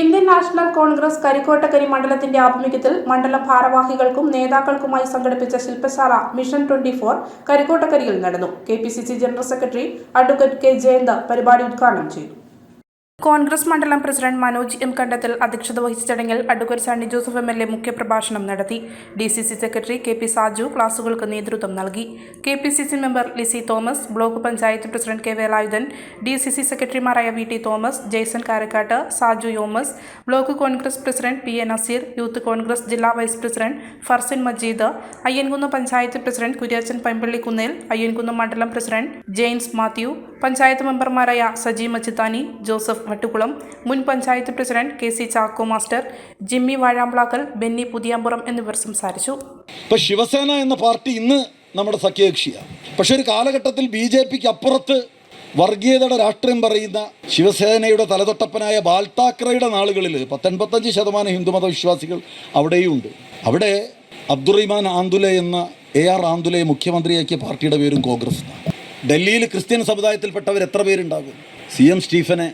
Indian national Congress കരിക്കോട്ടക്കരി മണ്ഡലത്തിന്റെ ആഭിമുഖ്യത്തിൽ മണ്ഡലം ഭാരവാഹികൾക്കും നേതാക്കൾക്കുമായി സംഘടിപ്പിച്ച ശില്പശാല മിഷൻ ട്വന്റി ഫോർ കരിക്കോട്ടക്കരിയിൽ നടന്നു. K general secretary advocate K Jayanth പരിപാടി ഉദ്ഘാടനം ചെയ്തു. കോൺഗ്രസ് മണ്ഡലം പ്രസിഡന്റ് മനോജ് എം കണ്ടത്തിൽ അധ്യക്ഷത വഹിച്ച ചടങ്ങിൽ advocate Sunny Joseph M L A മുഖ്യപ്രഭാഷണം നടത്തി. D C C secretary K P Saju ക്ലാസുകൾക്ക് നേതൃത്വം നൽകി. K P C C member Lissy Thomas block panchayat president K Velayudhan D C C സെക്രട്ടറിമാരായ V T Thomas Jaison Karakkatt Saju യോമസ് block Congress president P A Nazeer youth Congress ജില്ലാ vice president Farsin Majeed Ayyankunnu panchayat president Kuriachan Paimpallikunnel Ayyankunnu മണ്ഡലം president James Mathew panchayat മെമ്പർമാരായ Saji Machithani Joseph Vattukulam മുൻ panchayat president K C Chacko master Jimmy Vazhamplakkal Benny Puthiyampuram എന്നിവർ സംസാരിച്ചു. ഇപ്പൊ ശിവസേന എന്ന party ഇന്ന് നമ്മുടെ സഖ്യകക്ഷിയാണ് പക്ഷെ ഒരു കാലഘട്ടത്തിൽ ബി ജെ പിക്ക് അപ്പുറത്ത് വർഗീയതയുടെ രാഷ്ട്രീയം പറയുന്ന ശിവസേനയുടെ തലതൊട്ടപ്പനായ ബാൽ താക്കറയുടെ നാളുകളിൽ പത്തൊൻപത്തഞ്ച് ശതമാനം ഹിന്ദുമത വിശ്വാസികൾ അവിടെയും ഉണ്ട് അവിടെ അബ്ദുറഹിമാൻ ആന്തുലെ എന്ന എ ആർ ആന്തുലയെ മുഖ്യമന്ത്രിയാക്കിയ പാർട്ടിയുടെ പേരും കോൺഗ്രസ്. ഡൽഹിയിൽ ക്രിസ്ത്യൻ സമുദായത്തിൽപ്പെട്ടവർ എത്ര പേരുണ്ടാകും? സി എം സ്റ്റീഫനെ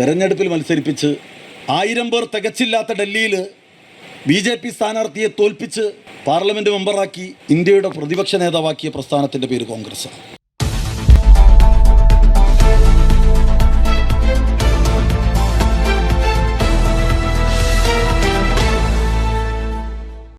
തെരഞ്ഞെടുപ്പിൽ മത്സരിപ്പിച്ച് ആയിരം പേർ തികച്ചില്ലാത്ത ഡൽഹിയിൽ ബി ജെ പി സ്ഥാനാർത്ഥിയെ തോൽപ്പിച്ച് പാർലമെന്റ് മെമ്പറാക്കി ഇന്ത്യയുടെ പ്രതിപക്ഷ നേതാവാക്കിയ പ്രസ്ഥാനത്തിന്റെ പേര് കോൺഗ്രസ്സാണ്